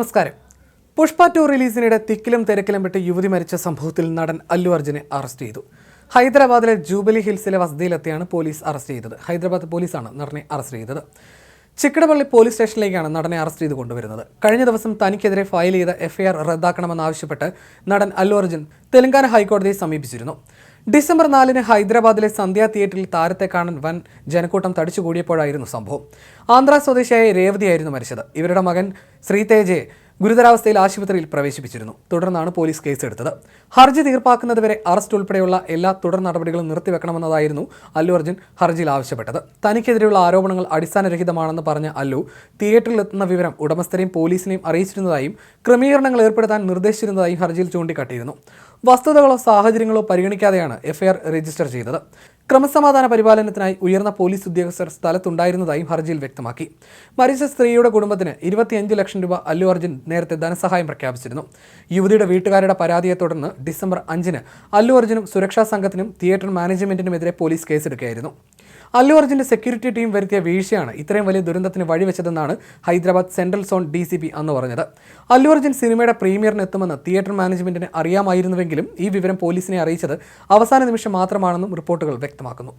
നമസ്കാരം. പുഷ്പ ടു റിലീസിനിടെ തിക്കിലും തിരക്കിലും പെട്ട് യുവതി മരിച്ച സംഭവത്തിൽ നടൻ അല്ലു അർജുനെ അറസ്റ്റ് ചെയ്തു. ഹൈദരാബാദിലെ ജൂബിലി ഹിൽസിലെ വസതിയിലെത്തിയാണ് പോലീസ് അറസ്റ്റ് ചെയ്തത്. ഹൈദരാബാദ് പോലീസാണ് നടനെ അറസ്റ്റ് ചെയ്തത്. ചിക്കടപള്ളി പോലീസ് സ്റ്റേഷനിലേക്കാണ് നടനെ അറസ്റ്റ് ചെയ്ത് കൊണ്ടുവരുന്നത്. കഴിഞ്ഞ ദിവസം തനിക്കെതിരെ ഫയൽ ചെയ്ത എഫ്ഐആർ റദ്ദാക്കണമെന്നാവശ്യപ്പെട്ട് നടൻ അല്ലു അർജുൻ തെലങ്കാന ഹൈക്കോടതിയെ സമീപിച്ചിരുന്നു. ഡിസംബർ നാലിന് ഹൈദരാബാദിലെ സന്ധ്യ തിയേറ്ററിൽ താരത്തെ കാണാൻ വൻ ജനക്കൂട്ടം തടിച്ചുകൂടിയപ്പോഴായിരുന്നു സംഭവം. ആന്ധ്ര സ്വദേശിയായ രേവതിയായിരുന്നു മരിച്ചത്. ഇവരുടെ മകൻ ശ്രീതേജയെ ഗുരുതരാവസ്ഥയിൽ ആശുപത്രിയിൽ പ്രവേശിപ്പിച്ചിരുന്നു. തുടർന്നാണ് പോലീസ് കേസെടുത്തത്. ഹർജി തീർപ്പാക്കുന്നതുവരെ അറസ്റ്റ് ഉൾപ്പെടെയുള്ള എല്ലാ തുടർ നടപടികളും നിർത്തിവെക്കണമെന്നതായിരുന്നു അല്ലു അർജുൻ ഹർജിയിൽ ആവശ്യപ്പെട്ടത്. തനിക്കെതിരെയുള്ള ആരോപണങ്ങൾ അടിസ്ഥാനരഹിതമാണെന്ന് പറഞ്ഞ അല്ലു തിയേറ്ററിൽ എത്തുന്ന വിവരം ഉടമസ്ഥരെയും പോലീസിനെയും അറിയിച്ചിരുന്നതായും ക്രമീകരണങ്ങൾ ഏർപ്പെടുത്താൻ നിർദ്ദേശിച്ചിരുന്നതായും ഹർജിയിൽ ചൂണ്ടിക്കാട്ടിയിരുന്നു. വസ്തുതകളോ സാഹചര്യങ്ങളോ പരിഗണിക്കാതെയാണ് എഫ്ഐആർ രജിസ്റ്റർ ചെയ്തത്. ക്രമസമാധാന പരിപാലനത്തിനായി ഉയർന്ന പോലീസ് ഉദ്യോഗസ്ഥർ സ്ഥലത്തുണ്ടായിരുന്നതായും ഹർജിയിൽ വ്യക്തമാക്കി. മരിച്ച സ്ത്രീയുടെ കുടുംബത്തിന് ഇരുപത്തിയഞ്ച് ലക്ഷം രൂപ അല്ലു അർജുൻ നേരത്തെ ധനസഹായം പ്രഖ്യാപിച്ചിരുന്നു. യുവതിയുടെ വീട്ടുകാരുടെ പരാതിയെ തുടർന്ന് ഡിസംബർ അഞ്ചിന് അല്ലു അർജുനും സുരക്ഷാ സംഘത്തിനും തിയേറ്റർ മാനേജ്മെന്റിനുമെതിരെ പോലീസ് കേസെടുക്കുകയായിരുന്നു. അല്ലു അർജുന്റെ സെക്യൂരിറ്റി ടീം വരുത്തിയ വീഴ്ചയാണ് ഇത്രയും വലിയ ദുരന്തത്തിന് വഴിവെച്ചതെന്നാണ് Hyderabad central zone D C P അന്ന് പറഞ്ഞത്. അല്ലു അർജുൻ സിനിമയുടെ പ്രീമിയറിന് എത്തുമെന്ന് തിയേറ്റർ മാനേജ്മെന്റിന് അറിയാമായിരുന്നുവെങ്കിലും ഈ വിവരം പോലീസിനെ അറിയിച്ചത് അവസാന നിമിഷം മാത്രമാണെന്നും റിപ്പോർട്ടുകൾ വ്യക്തമാക്കുന്നു.